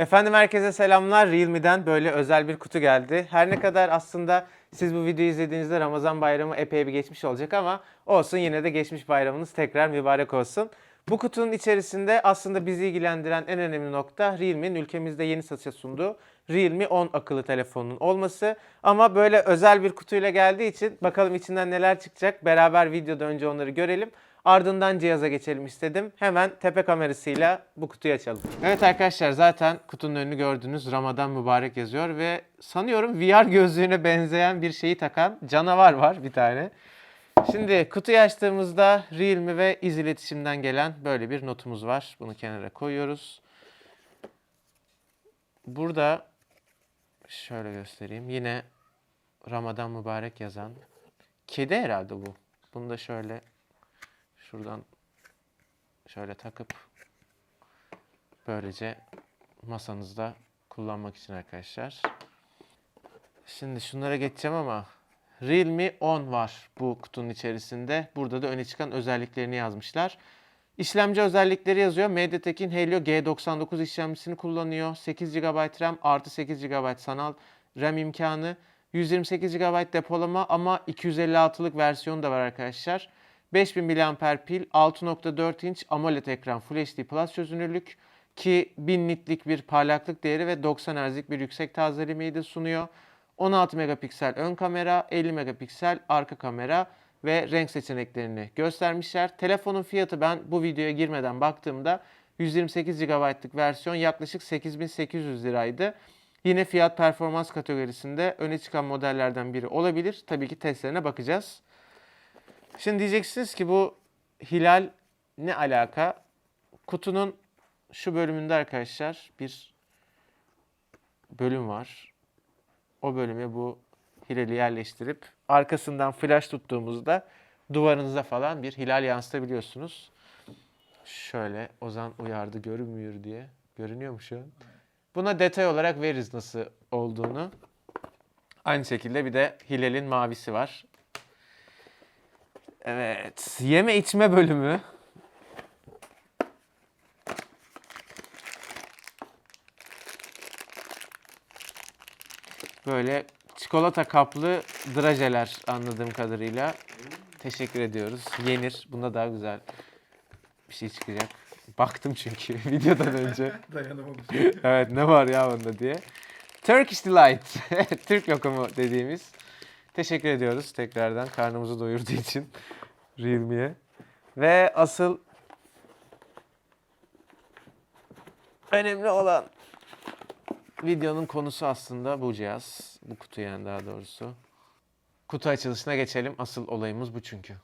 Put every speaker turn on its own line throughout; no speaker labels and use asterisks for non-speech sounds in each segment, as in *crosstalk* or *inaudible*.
Efendim herkese selamlar. Realme'den böyle özel bir kutu geldi. Her ne kadar aslında siz bu videoyu izlediğinizde Ramazan bayramı epey bir geçmiş olacak ama olsun yine de geçmiş bayramınız tekrar mübarek olsun. Bu kutunun içerisinde aslında bizi ilgilendiren en önemli nokta Realme'nin ülkemizde yeni satışa sunduğu Realme 10 akıllı telefonunun olması. Ama böyle özel bir kutuyla geldiği için bakalım içinden neler çıkacak. Beraber videoda önce onları görelim. Ardından cihaza geçelim istedim. Hemen tepe kamerasıyla bu kutuyu açalım. Evet arkadaşlar zaten kutunun önünü gördünüz. Ramazan mübarek yazıyor ve sanıyorum VR gözlüğüne benzeyen bir şeyi takan canavar var bir tane. Şimdi kutuyu açtığımızda Realme ve İz iletişimden gelen böyle bir notumuz var. Bunu kenara koyuyoruz. Burada şöyle göstereyim. Yine Ramazan mübarek yazan. Kedi herhalde bu. Bunu da şöyle şuradan şöyle takıp böylece masanızda kullanmak için arkadaşlar. Şimdi şunlara geçeceğim ama Realme 10 var bu kutunun içerisinde. Burada da öne çıkan özelliklerini yazmışlar. İşlemci özellikleri yazıyor. MediaTek'in Helio G99 işlemcisini kullanıyor. 8 GB RAM artı 8 GB sanal RAM imkanı. 128 GB depolama ama 256'lık versiyonu da var arkadaşlar. 5000 mAh pil, 6.4 inç AMOLED ekran Full HD Plus çözünürlük ki 1000 nitlik bir parlaklık değeri ve 90 Hz'lik bir yüksek tazelemeyi de sunuyor. 16 megapiksel ön kamera, 50 megapiksel arka kamera ve renk seçeneklerini göstermişler. Telefonun fiyatı ben bu videoya girmeden baktığımda 128 GB'lık versiyon yaklaşık 8800 liraydı. Yine fiyat performans kategorisinde öne çıkan modellerden biri olabilir. Tabii ki testlerine bakacağız. Şimdi diyeceksiniz ki bu hilal ne alaka? Kutunun şu bölümünde arkadaşlar bir bölüm var. O bölüme bu hilali yerleştirip arkasından flash tuttuğumuzda duvarınıza falan bir hilal yansıtabiliyorsunuz. Şöyle Ozan uyardı görünmüyor diye. Görünüyor mu şu an? Buna detay olarak veririz nasıl olduğunu. Aynı şekilde bir de hilalin mavisi var. Evet. Yeme içme bölümü. Böyle çikolata kaplı drajeler anladığım kadarıyla. Teşekkür ediyoruz. Yenir. Bunda daha güzel bir şey çıkacak. Baktım çünkü *laughs* videodan önce.
Dayanamadım.
evet ne var ya bunda diye. Turkish Delight. *laughs* Türk lokumu dediğimiz. Teşekkür ediyoruz tekrardan karnımızı doyurduğu için *laughs* Realme'ye. Ve asıl önemli olan videonun konusu aslında bu cihaz. Bu kutu yani daha doğrusu. Kutu açılışına geçelim. Asıl olayımız bu çünkü.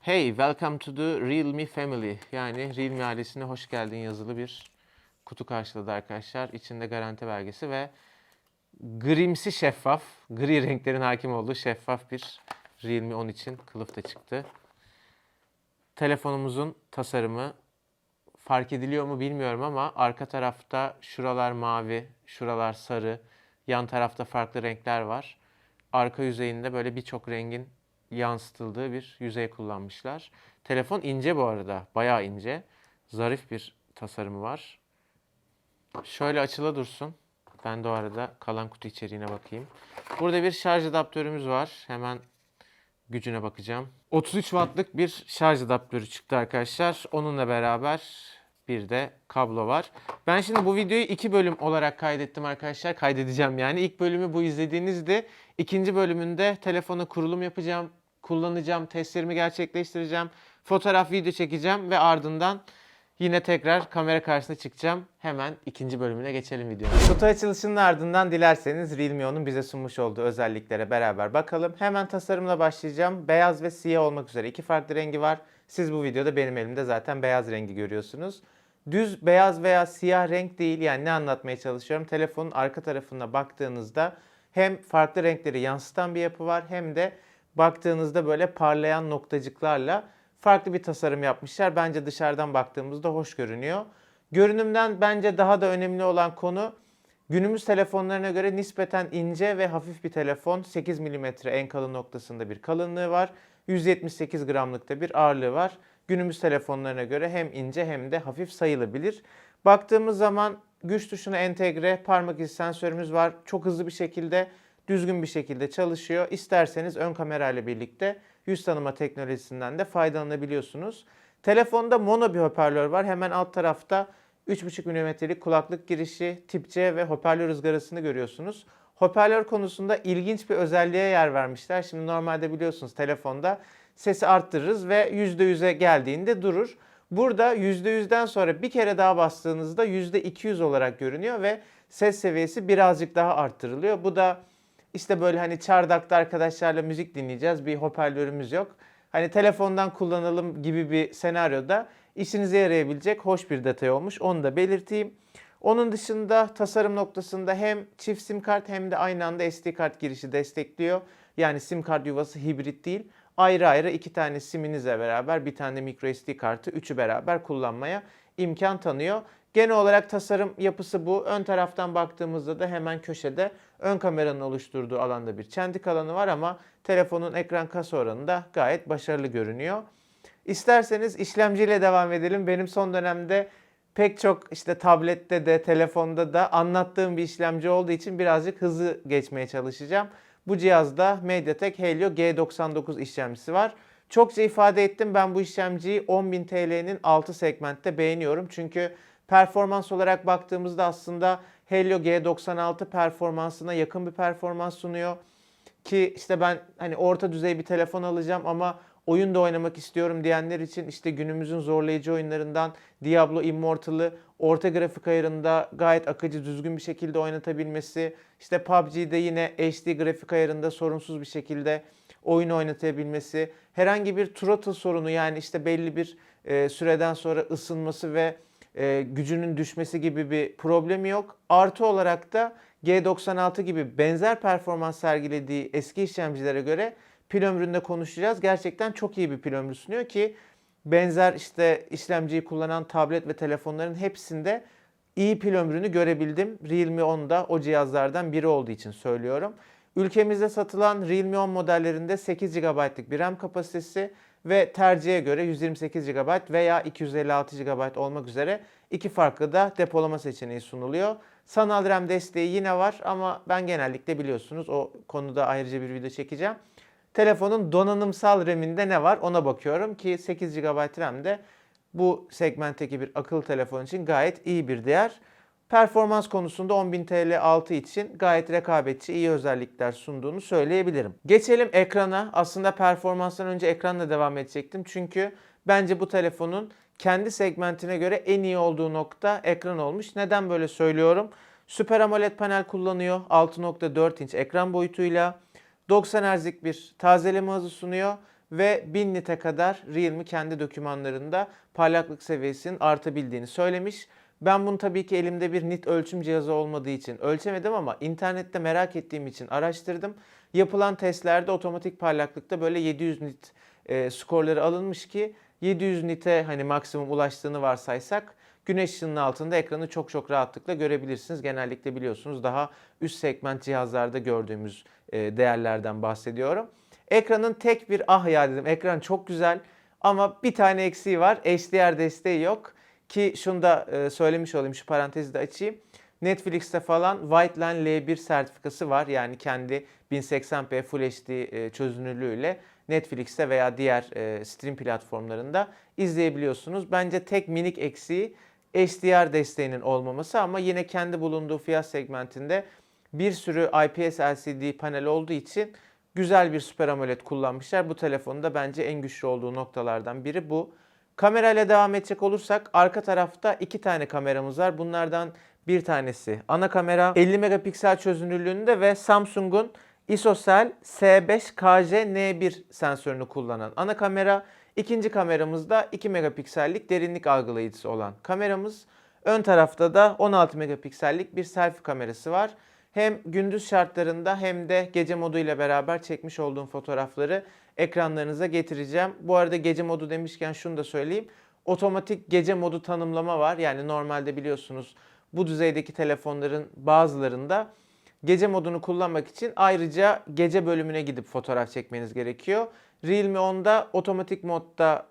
Hey, welcome to the Realme family. Yani Realme ailesine hoş geldin yazılı bir kutu karşıladı arkadaşlar. İçinde garanti belgesi ve grimsi şeffaf, gri renklerin hakim olduğu şeffaf bir Realme 10 için kılıf da çıktı. Telefonumuzun tasarımı fark ediliyor mu bilmiyorum ama arka tarafta şuralar mavi, şuralar sarı, yan tarafta farklı renkler var. Arka yüzeyinde böyle birçok rengin yansıtıldığı bir yüzey kullanmışlar. Telefon ince bu arada, bayağı ince. Zarif bir tasarımı var. Şöyle açıla dursun. Ben de o arada kalan kutu içeriğine bakayım. Burada bir şarj adaptörümüz var. Hemen gücüne bakacağım. 33 wattlık bir şarj adaptörü çıktı arkadaşlar. Onunla beraber bir de kablo var. Ben şimdi bu videoyu iki bölüm olarak kaydettim arkadaşlar. Kaydedeceğim yani. İlk bölümü bu izlediğinizde. ikinci bölümünde telefona kurulum yapacağım, kullanacağım, testlerimi gerçekleştireceğim, fotoğraf, video çekeceğim ve ardından Yine tekrar kamera karşısına çıkacağım. Hemen ikinci bölümüne geçelim videonun. Kutu açılışının ardından dilerseniz Realme 10'un bize sunmuş olduğu özelliklere beraber bakalım. Hemen tasarımla başlayacağım. Beyaz ve siyah olmak üzere iki farklı rengi var. Siz bu videoda benim elimde zaten beyaz rengi görüyorsunuz. Düz beyaz veya siyah renk değil yani ne anlatmaya çalışıyorum? Telefonun arka tarafına baktığınızda hem farklı renkleri yansıtan bir yapı var hem de baktığınızda böyle parlayan noktacıklarla farklı bir tasarım yapmışlar. Bence dışarıdan baktığımızda hoş görünüyor. Görünümden bence daha da önemli olan konu günümüz telefonlarına göre nispeten ince ve hafif bir telefon. 8 mm en kalın noktasında bir kalınlığı var. 178 gramlıkta bir ağırlığı var. Günümüz telefonlarına göre hem ince hem de hafif sayılabilir. Baktığımız zaman güç tuşuna entegre parmak izi sensörümüz var. Çok hızlı bir şekilde, düzgün bir şekilde çalışıyor. İsterseniz ön kamera birlikte yüz tanıma teknolojisinden de faydalanabiliyorsunuz. Telefonda mono bir hoparlör var. Hemen alt tarafta 3.5 mm'lik kulaklık girişi, tip C ve hoparlör ızgarasını görüyorsunuz. Hoparlör konusunda ilginç bir özelliğe yer vermişler. Şimdi normalde biliyorsunuz telefonda sesi arttırırız ve %100'e geldiğinde durur. Burada %100'den sonra bir kere daha bastığınızda %200 olarak görünüyor ve ses seviyesi birazcık daha arttırılıyor. Bu da işte böyle hani çardakta arkadaşlarla müzik dinleyeceğiz. Bir hoparlörümüz yok. Hani telefondan kullanalım gibi bir senaryoda işinize yarayabilecek hoş bir detay olmuş. Onu da belirteyim. Onun dışında tasarım noktasında hem çift sim kart hem de aynı anda SD kart girişi destekliyor. Yani sim kart yuvası hibrit değil. Ayrı ayrı iki tane siminizle beraber bir tane micro SD kartı üçü beraber kullanmaya imkan tanıyor. Genel olarak tasarım yapısı bu. Ön taraftan baktığımızda da hemen köşede ön kameranın oluşturduğu alanda bir çentik alanı var ama telefonun ekran kasa oranı da gayet başarılı görünüyor. İsterseniz işlemciyle devam edelim. Benim son dönemde pek çok işte tablette de telefonda da anlattığım bir işlemci olduğu için birazcık hızlı geçmeye çalışacağım. Bu cihazda MediaTek Helio G99 işlemcisi var. Çokça ifade ettim ben bu işlemciyi 10.000 TL'nin altı segmentte beğeniyorum. Çünkü performans olarak baktığımızda aslında Helio G96 performansına yakın bir performans sunuyor. Ki işte ben hani orta düzey bir telefon alacağım ama oyun da oynamak istiyorum diyenler için işte günümüzün zorlayıcı oyunlarından Diablo Immortal'ı orta grafik ayarında gayet akıcı düzgün bir şekilde oynatabilmesi, işte PUBG'de yine HD grafik ayarında sorunsuz bir şekilde oyun oynatabilmesi, herhangi bir throttle sorunu yani işte belli bir e, süreden sonra ısınması ve e, gücünün düşmesi gibi bir problemi yok. Artı olarak da G96 gibi benzer performans sergilediği eski işlemcilere göre pil ömründe konuşacağız. Gerçekten çok iyi bir pil ömrü sunuyor ki benzer işte işlemciyi kullanan tablet ve telefonların hepsinde iyi pil ömrünü görebildim. Realme 10'da o cihazlardan biri olduğu için söylüyorum. Ülkemizde satılan Realme 10 modellerinde 8 GB'lık bir RAM kapasitesi ve tercihe göre 128 GB veya 256 GB olmak üzere iki farklı da depolama seçeneği sunuluyor. Sanal RAM desteği yine var ama ben genellikle biliyorsunuz o konuda ayrıca bir video çekeceğim. Telefonun donanımsal RAM'inde ne var ona bakıyorum ki 8 GB RAM de bu segmentteki bir akıllı telefon için gayet iyi bir değer. Performans konusunda 10.000 TL altı için gayet rekabetçi iyi özellikler sunduğunu söyleyebilirim. Geçelim ekrana. Aslında performanstan önce ekranla devam edecektim. Çünkü bence bu telefonun kendi segmentine göre en iyi olduğu nokta ekran olmuş. Neden böyle söylüyorum? Super AMOLED panel kullanıyor. 6.4 inç ekran boyutuyla. 90 Hz'lik bir tazeleme hızı sunuyor ve 1000 nite kadar Realme kendi dokümanlarında parlaklık seviyesinin artabildiğini söylemiş. Ben bunu tabii ki elimde bir nit ölçüm cihazı olmadığı için ölçemedim ama internette merak ettiğim için araştırdım. Yapılan testlerde otomatik parlaklıkta böyle 700 nit e, skorları alınmış ki 700 nite hani maksimum ulaştığını varsaysak güneş ışığının altında ekranı çok çok rahatlıkla görebilirsiniz. Genellikle biliyorsunuz daha üst segment cihazlarda gördüğümüz e, değerlerden bahsediyorum. Ekranın tek bir ah ya dedim ekran çok güzel ama bir tane eksiği var HDR desteği yok. Ki şunu da e, söylemiş olayım şu parantezi de açayım. Netflix'te falan White Line L1 sertifikası var. Yani kendi 1080p Full HD e, çözünürlüğüyle Netflix'te veya diğer stream platformlarında izleyebiliyorsunuz. Bence tek minik eksiği HDR desteğinin olmaması ama yine kendi bulunduğu fiyat segmentinde bir sürü IPS LCD panel olduğu için güzel bir Super AMOLED kullanmışlar. Bu telefonun da bence en güçlü olduğu noktalardan biri bu. Kamerayla devam edecek olursak arka tarafta iki tane kameramız var. Bunlardan bir tanesi ana kamera 50 megapiksel çözünürlüğünde ve Samsung'un ISOCELL S5KJ-N1 sensörünü kullanan ana kamera. İkinci kameramız da 2 megapiksellik derinlik algılayıcısı olan kameramız. Ön tarafta da 16 megapiksellik bir selfie kamerası var. Hem gündüz şartlarında hem de gece modu ile beraber çekmiş olduğum fotoğrafları ekranlarınıza getireceğim. Bu arada gece modu demişken şunu da söyleyeyim. Otomatik gece modu tanımlama var. Yani normalde biliyorsunuz bu düzeydeki telefonların bazılarında gece modunu kullanmak için ayrıca gece bölümüne gidip fotoğraf çekmeniz gerekiyor. Realme 10'da otomatik modda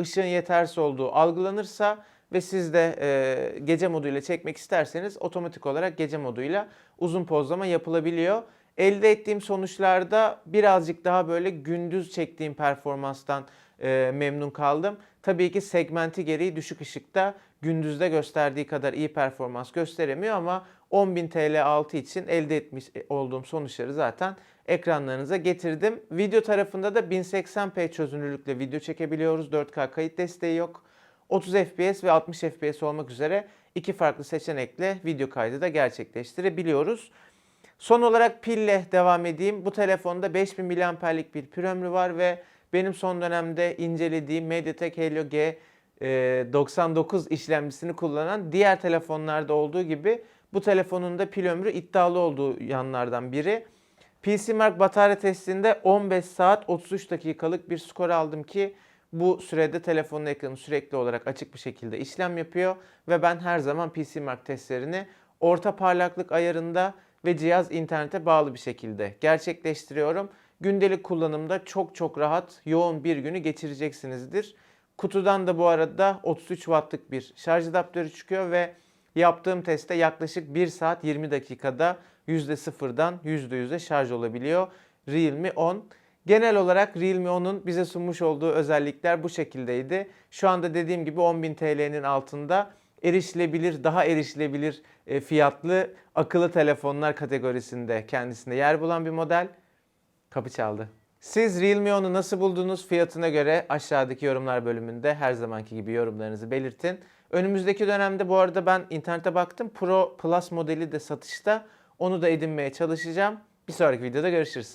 ışığın yetersiz olduğu algılanırsa ve siz de e, gece moduyla çekmek isterseniz otomatik olarak gece moduyla uzun pozlama yapılabiliyor. Elde ettiğim sonuçlarda birazcık daha böyle gündüz çektiğim performanstan e, memnun kaldım. Tabii ki segmenti gereği düşük ışıkta gündüzde gösterdiği kadar iyi performans gösteremiyor ama 10.000 TL altı için elde etmiş olduğum sonuçları zaten ekranlarınıza getirdim. Video tarafında da 1080p çözünürlükle video çekebiliyoruz. 4K kayıt desteği yok. 30 FPS ve 60 FPS olmak üzere iki farklı seçenekle video kaydı da gerçekleştirebiliyoruz. Son olarak pille devam edeyim. Bu telefonda 5000 mAh'lik bir pil ömrü var ve benim son dönemde incelediğim MediaTek Helio G e, 99 işlemcisini kullanan diğer telefonlarda olduğu gibi bu telefonun da pil ömrü iddialı olduğu yanlardan biri. PC Mark batarya testinde 15 saat 33 dakikalık bir skor aldım ki bu sürede telefonun ekranı sürekli olarak açık bir şekilde işlem yapıyor ve ben her zaman PC Mark testlerini orta parlaklık ayarında ve cihaz internete bağlı bir şekilde gerçekleştiriyorum. Gündelik kullanımda çok çok rahat yoğun bir günü geçireceksinizdir. Kutudan da bu arada 33 wattlık bir şarj adaptörü çıkıyor ve yaptığım testte yaklaşık 1 saat 20 dakikada %0'dan %100'e şarj olabiliyor Realme 10. Genel olarak Realme 10'un bize sunmuş olduğu özellikler bu şekildeydi. Şu anda dediğim gibi 10.000 TL'nin altında erişilebilir, daha erişilebilir e, fiyatlı akıllı telefonlar kategorisinde kendisinde yer bulan bir model. Kapı çaldı. Siz Realme 10'u nasıl buldunuz? Fiyatına göre aşağıdaki yorumlar bölümünde her zamanki gibi yorumlarınızı belirtin. Önümüzdeki dönemde bu arada ben internete baktım. Pro Plus modeli de satışta. Onu da edinmeye çalışacağım. Bir sonraki videoda görüşürüz.